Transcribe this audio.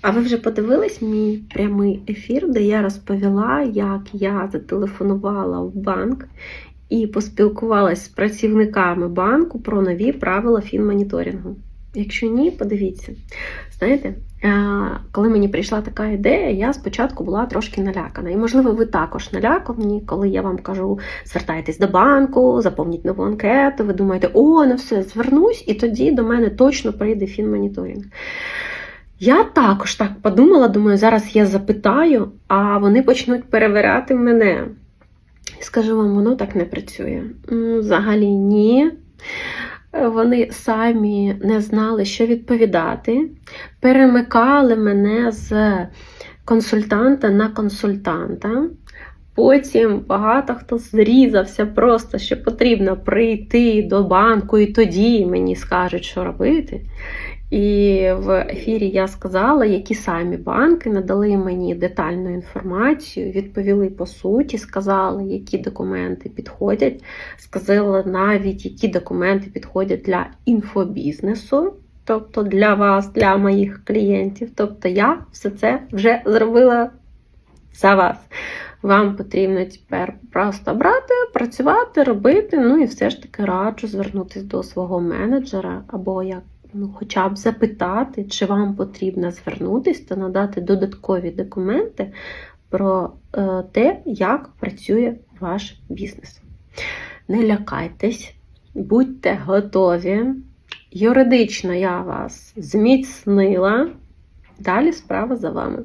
А ви вже подивились мій прямий ефір, де я розповіла, як я зателефонувала в банк і поспілкувалась з працівниками банку про нові правила фінмоніторингу. Якщо ні, подивіться. Знаєте, е, коли мені прийшла така ідея, я спочатку була трошки налякана. І, можливо, ви також налякані, коли я вам кажу, звертайтесь до банку, заповніть нову анкету, ви думаєте, о, ну все, звернусь, і тоді до мене точно прийде фінмоніторинг. Я також так подумала, думаю, зараз я запитаю, а вони почнуть перевіряти мене. Скажу вам, воно так не працює. Взагалі ні. Вони самі не знали, що відповідати, перемикали мене з консультанта на консультанта. Потім багато хто зрізався просто, що потрібно прийти до банку, і тоді мені скажуть, що робити. І в ефірі я сказала, які самі банки надали мені детальну інформацію, відповіли по суті, сказали, які документи підходять, сказали навіть, які документи підходять для інфобізнесу, тобто для вас, для моїх клієнтів. Тобто я все це вже зробила за вас. Вам потрібно тепер просто брати, працювати, робити. Ну і все ж таки раджу звернутися до свого менеджера або як ну, хоча б запитати, чи вам потрібно звернутися та надати додаткові документи про е, те, як працює ваш бізнес. Не лякайтесь, будьте готові. Юридично я вас зміцнила. Далі справа за вами.